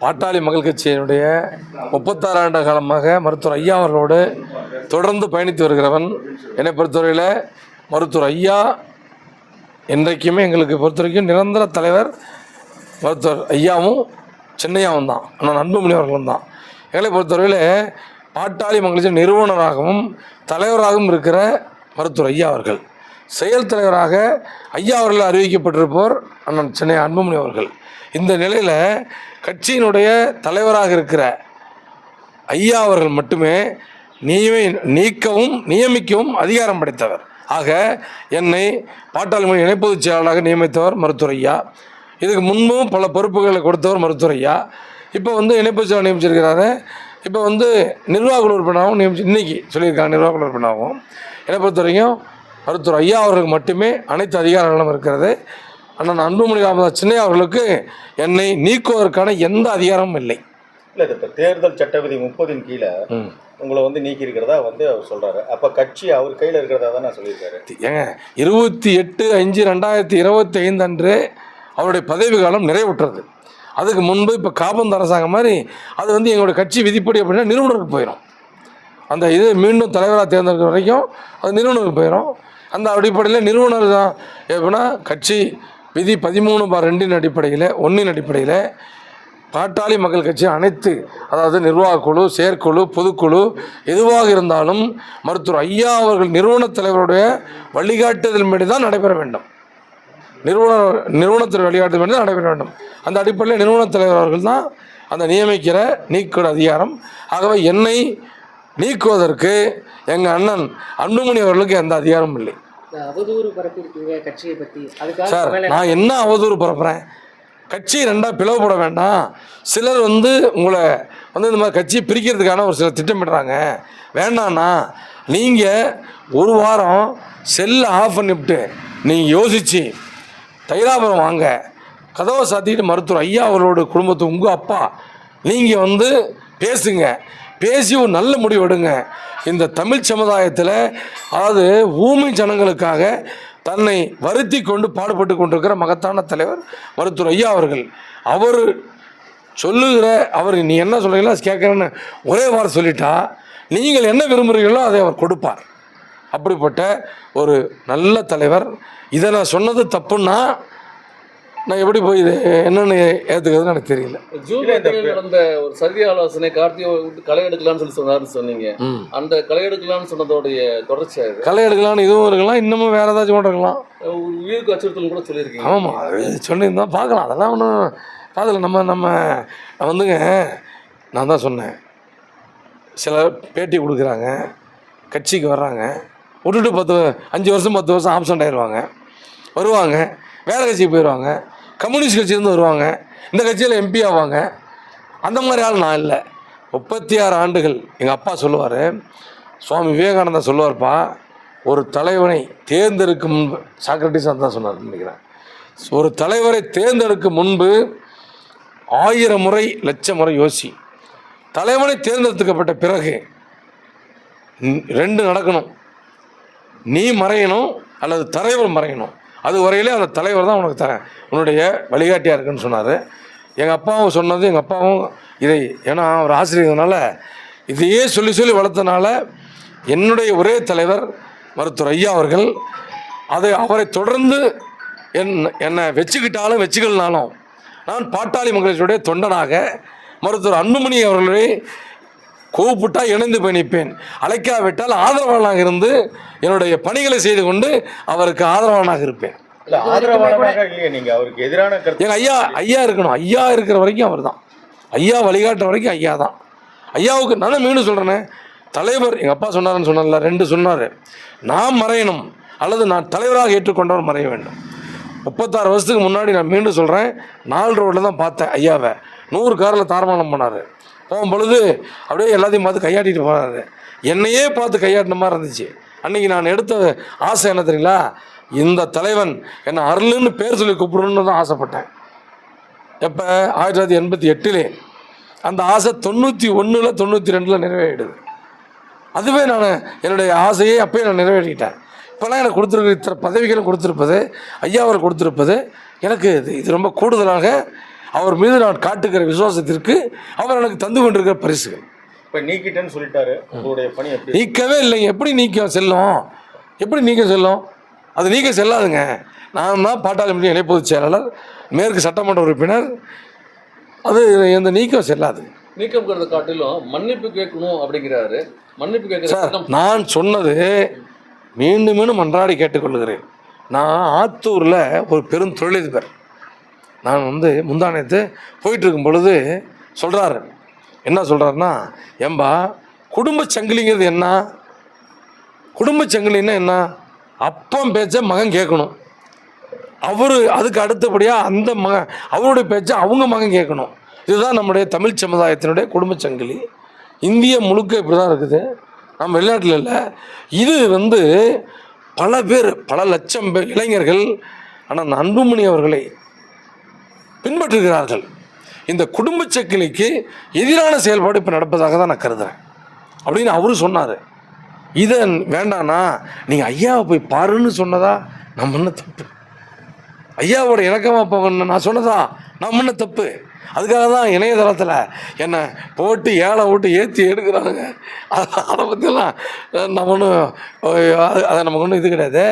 பாட்டாளி மக்கள் கட்சியினுடைய முப்பத்தாறு ஆண்டு காலமாக மருத்துவர் ஐயா அவர்களோடு தொடர்ந்து பயணித்து வருகிறவன். என்னை பொறுத்தவரையில் மருத்துவர் ஐயா என்றைக்குமே எங்களுக்கு பொறுத்த வரைக்கும் நிரந்தர தலைவர் மருத்துவர் ஐயாவும் சென்னையாவும் தான். ஆனால் அன்புமணி அவர்களும் தான். எங்களை பொறுத்தவரையில் பாட்டாளி மக்கள் நிறுவனராகவும் தலைவராகவும் இருக்கிற மருத்துவர் ஐயா அவர்கள். செயல் தலைவராக ஐயா அவர்கள் அறிவிக்கப்பட்டிருப்போர் அண்ணன் சென்னை அன்புமணி அவர்கள். இந்த நிலையில் கட்சியினுடைய தலைவராக இருக்கிற ஐயா அவர்கள் மட்டுமே நியமி நீக்கவும் நியமிக்கவும் அதிகாரம் படைத்தவர். ஆக என்னை பாட்டாளி மொழி இணைப்பொதுச் செயலாளராக நியமித்தவர் மருத்துவரையா இதுக்கு முன்பும் பல பொறுப்புகளை கொடுத்தவர் மருத்துவரையா இப்போ வந்து இணைப்பு செயலாளர் நியமிச்சிருக்கிறாரு. இப்போ வந்து நிர்வாக குழு உறுப்பினராகவும் நியமிச்சு இன்னைக்கு சொல்லியிருக்காங்க நிர்வாக குழு உறுப்பினராகவும். என்னை பொறுத்த வரைக்கும் மருத்துவர் ஐயா அவர்களுக்கு மட்டுமே அனைத்து அதிகாரங்களும் இருக்கிறது. அண்ணன் அன்புமணி ராமதாஸ் சின்னையா அவர்களுக்கு என்னை நீக்குவதற்கான எந்த அதிகாரமும் இல்லை. இல்ல இப்ப தேர்தல் சட்ட விதி முப்பதின் கீழே உங்களை வந்து நீக்கி இருக்கிறதா வந்து அவர் சொல்றாரு. அப்ப கட்சி அவர் கையில இருக்கிறதா தான் நான் சொல்லியிருக்காரு ஏங்க இருபத்தி எட்டு அஞ்சு ரெண்டாயிரத்தி இருபத்தி ஐந்து அன்று அவருடைய பதவி காலம் நிறைவுற்றது. அதுக்கு முன்பு இப்போ காபந்து அரசாங்கம் மாதிரி அது வந்து எங்களுடைய கட்சி விதிப்படி அப்படின்னா நிறுவனருக்கு போயிடும் அந்த இது மீண்டும் தலைவராக தேர்ந்தெடுக்கிற வரைக்கும் அது நிறுவனருக்கு போயிடும் அந்த அடிப்படையில் நிறுவனர் தான். எப்படின்னா கட்சி விதி பதிமூணு பார் ரெண்டின் அடிப்படையில் ஒன்றின் அடிப்படையில் பாட்டாளி மக்கள் கட்சி அனைத்து அதாவது நிர்வாகக்குழு செயற்குழு பொதுக்குழு எதுவாக இருந்தாலும் மருத்துவர் ஐயா அவர்கள் நிறுவனத் தலைவருடைய வழிகாட்டுதலின்படி தான் நடைபெற வேண்டும். நிறுவன நிறுவனத்தின் வழிகாட்டுதல் தான் நடைபெற வேண்டும். அந்த அடிப்படையில் நிறுவனத் தலைவர் அவர்கள் தான் அந்த நியமிக்கிற நீக்கிற அதிகாரம். ஆகவே என்னை நீக்குவதற்கு எங்கள் அண்ணன் அன்புமணி அவர்களுக்கு எந்த அதிகாரமும் இல்லை. அவதூறு பரப்பியிருக்கீங்க கட்சியை அதுக்காக சார் நான் என்ன அவதூறு பரப்புகிறேன் கட்சி ரெண்டாக பிளவுபட வேண்டாம். சிலர் வந்து உங்களை வந்து இந்த மாதிரி கட்சியை பிரிக்கிறதுக்கான ஒரு சில திட்டமிடுறாங்க. வேண்டாண்ணா நீங்கள் ஒரு வாரம் செல்லை ஆஃப் பண்ணிவிட்டு நீங்கள் யோசித்து தைலாபுரம் வாங்க. கதவை சாத்திட்டு மருத்துவர் ஐயா அவர்களோட குடும்பத்து உங்கள் அப்பா நீங்கள் வந்து பேசுங்க. பேசி ஒரு நல்ல முடிவு எடுங்க இந்த தமிழ் சமுதாயத்தில் அதாவது ஊமை ஜனங்களுக்காக தன்னை வருத்தி கொண்டு பாடுபட்டு கொண்டிருக்கிற மகத்தான தலைவர் மருத்துவர் ஐயா அவர்கள். அவர் சொல்லுகிற அவர் நீ என்ன சொல்கிறீங்களோ அது கேட்குறேன்னு ஒரே வாரம் சொல்லிட்டா நீங்கள் என்ன விரும்புகிறீங்களோ அதை அவர் கொடுப்பார். அப்படிப்பட்ட ஒரு நல்ல தலைவர். இதை நான் சொன்னது தப்புன்னா நான் எப்படி போய் இது என்னென்னு ஏற்றுக்கிறதுன்னு எனக்கு தெரியல. எட்டில் நடந்த ஒரு சதி ஆலோசனை கார்த்திகை விட்டு களை எடுக்கலாம்னு சொல்லி சொன்னாருன்னு சொன்னீங்க. அந்த களை எடுக்கலாம்னு சொன்னதோடைய தொடர்ச்சியா இது களை எடுக்கலாம் இதுவும் இருக்கலாம் இன்னமும் வேறு ஏதாச்சும் கூட இருக்கலாம். ஒரு உயிருக்கு அச்சுறுத்தல் கூட சொல்லியிருக்கீங்க. ஆமாம் அது சொல்லியிருந்தா பார்க்கலாம். அதெல்லாம் ஒன்றும் பார்த்துல நம்ம நம்ம நான் வந்துங்க நான் தான் சொன்னேன். சில பேட்டி கொடுக்குறாங்க கட்சிக்கு வர்றாங்க. விட்டுட்டு பத்து அஞ்சு வருஷம் பத்து வருஷம் ஆப்சண்ட் ஆயிடுவாங்க வருவாங்க வேறு கட்சிக்கு போயிடுவாங்க கம்யூனிஸ்ட் கட்சியிலேருந்து வருவாங்க. இந்த கட்சியில் எம்பி ஆவாங்க. அந்த மாதிரி ஆள் நான் இல்லை. முப்பத்தி ஆறு ஆண்டுகள் எங்கள் அப்பா சொல்லுவார். சுவாமி விவேகானந்தா சொல்லுவார்ப்பா ஒரு தலைவனை தேர்ந்தெடுக்கும் முன்பு சாக்ரட்டிஸ் தான் சொன்னார் நினைக்கிறேன். ஒரு தலைவரை தேர்ந்தெடுக்கும் முன்பு ஆயிரம் முறை லட்சம் முறை யோசி. தலைவனை தேர்ந்தெடுக்கப்பட்ட பிறகு ரெண்டு நடக்கணும். நீ மறையணும் அல்லது தலைவர் மறையணும். அது வரையிலே அந்த தலைவர் தான் உனக்கு த உன்னுடைய வழிகாட்டியாக இருக்குன்னு சொன்னார். எங்கள் அப்பாவும் சொன்னது எங்கள் அப்பாவும் இதை ஏன்னா அவர் ஆசிரியர்னால இதையே சொல்லி சொல்லி வளர்த்தனால என்னுடைய ஒரே தலைவர் மருத்துவர் ஐயா அவர்கள் அதை அவரை தொடர்ந்து என் என்னை வச்சுக்கிட்டாலும் வச்சுக்கலனாலும் நான் பாட்டாளி மக்களுடைய தொண்டனாக மருத்துவர் அன்புமணி அவர்களை கூப்பிட்டா இணைந்து பயணிப்பேன். அழைக்காவிட்டால் ஆதரவாளனாக இருந்து என்னுடைய பணிகளை செய்து கொண்டு அவருக்கு ஆதரவாளனாக இருப்பேன். இல்ல ஆதரவாளராக இல்லையே நீங்க. அவருக்கு எதிரான கருத்து. எங்கள் ஐயா ஐயா இருக்கணும். ஐயா இருக்கிற வரைக்கும் அவர் தான் ஐயா வழிகாட்டுற வரைக்கும் ஐயா தான் ஐயாவுக்கு நான் மீண்டும் சொல்கிறேனே தலைவர் எங்கள் அப்பா சொன்னாருன்னு சொன்னார்ல ரெண்டு சொன்னார். நான் மறையணும் அல்லது நான் தலைவராக ஏற்றுக்கொண்டவர் மறைய வேண்டும். முப்பத்தாறு வருஷத்துக்கு முன்னாடி நான் மீண்டும் சொல்கிறேன் நாலு ரோட்டில் தான் பார்த்தேன் ஐயாவை. நூறு காரில் தாரமானம் பண்ணார். போகும் பொழுது அப்படியே எல்லாத்தையும் பார்த்து கையாட்டிட்டு போனாரு. என்னையே பார்த்து கையாட்டின மாதிரி இருந்துச்சு. அன்றைக்கி நான் எடுத்த ஆசை என்ன தெரியுங்களா? இந்த தலைவன் என்னை அருள்னு பேர் சொல்லி கூப்பிடணும்னு தான் ஆசைப்பட்டேன். எப்போ? ஆயிரத்தி தொள்ளாயிரத்தி எண்பத்தி எட்டுலே. அந்த ஆசை தொண்ணூற்றி ஒன்றில் தொண்ணூற்றி ரெண்டில் நிறைவேறிடுது அதுவே நான் என்னுடைய ஆசையை அப்பயே நான் நிறைவேறிக்கிட்டேன் இப்போல்லாம் எனக்கு கொடுத்துருக்க இத்தனை பதவிகளும் கொடுத்துருப்பது ஐயாவர் கொடுத்துருப்பது எனக்கு இது இது ரொம்ப கூடுதலாக அவர் மீது நான் காட்டுகிற விசுவாசத்திற்கு அவர் எனக்கு தந்து கொண்டிருக்கிற பரிசுகள். இப்ப நீக்கிட்டேன்னு சொல்லிட்டாரு. உங்களுடைய பணி நீக்கவே இல்லைங்க எப்படி நீக்க செல்லும்? எப்படி நீக்க செல்லும்? அது நீக்க செல்லாதுங்க. நான் தான் பாட்டாளி முடியும் இணை பொதுச் செயலாளர் மேற்கு சட்டமன்ற உறுப்பினர். அது எந்த நீக்கம் செல்லாது. நீக்கம்ங்கிறத காட்டிலும் மன்னிப்பு கேட்கணும் அப்படிங்கிறாரு. மன்னிப்பு சட்டம் நான் சொன்னது மீண்டும் மீண்டும் மன்றாடி கேட்டுக்கொள்கிறேன். நான் ஆத்தூரில் ஒரு பெரும் தொழிலதிபர். நான் வந்து முந்தானத்து போயிட்டு இருக்கும் பொழுது சொல்கிறாரு என்ன சொல்கிறாருன்னா ஏம்பா குடும்ப சங்கிலிங்கிறது என்ன? குடும்ப சங்கிலின்னா என்ன? அப்பன் பேச்ச மகன் கேட்கணும். அவர் அதுக்கு அடுத்தபடியாக அந்த மகன் அவருடைய பேச்சை அவங்க மகன் கேட்கணும். இதுதான் நம்முடைய தமிழ் சமுதாயத்தினுடைய குடும்ப சங்கிலி. இந்திய முழுக்க இப்படி தான் இருக்குது. நம்ம வெளிநாட்டில் இல்லை. இது வந்து பல பேர் பல லட்சம் பேர் இளைஞர்கள் ஆனால் அன்புமணி அவர்களை பின்பற்றுகிறார்கள். இந்த குடும்ப சக்கிலிக்கு எதிரான செயல்பாடு இப்போ நடப்பதாக தான் நான் கருதுகிறேன் அப்படின்னு அவரும் சொன்னார். இதை வேண்டாண்ணா நீங்கள் ஐயாவை போய் பாருன்னு சொன்னதா? நம்ம என்ன தப்பு. ஐயாவோட இணக்கமாக போகணும்னு நான் சொன்னதா? நம்ம என்ன தப்பு. அதுக்காக தான் இணையதளத்தில் என்னை போட்டு ஏழை விட்டு ஏற்றி எடுக்கிறாங்க அதை பற்றிலாம் நம்ம ஒன்றும் அதை நமக்கு ஒன்றும் இது கிடையாது.